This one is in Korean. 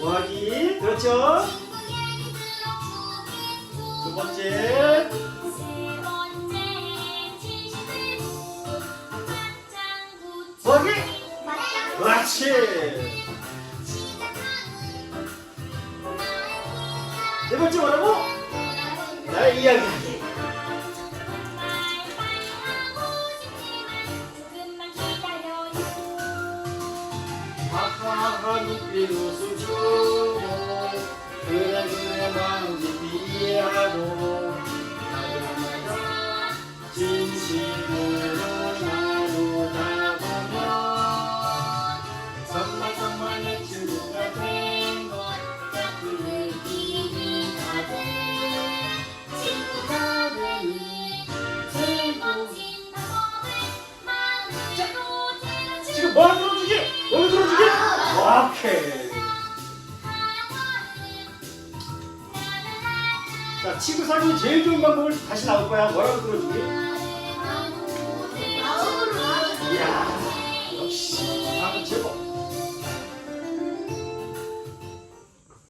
그렇죠. 두 번째. 거기. 그렇지. 네 번째 뭐라고? 나의 이야기. 눈빛 웃음 주고 그래 그래 마음 이해하고 맞아 진심으로 나누다 보면 정말 정말 내 친구가 된것 그 느낌이 가득 친구가 되는 제일 멋진 방법을 마음으로 들어주는 지금 뭐 들어주기? 오케이 자 친구 사귀기 제일 좋은 방법을 다시 나올 거야 뭐라고 들어주기?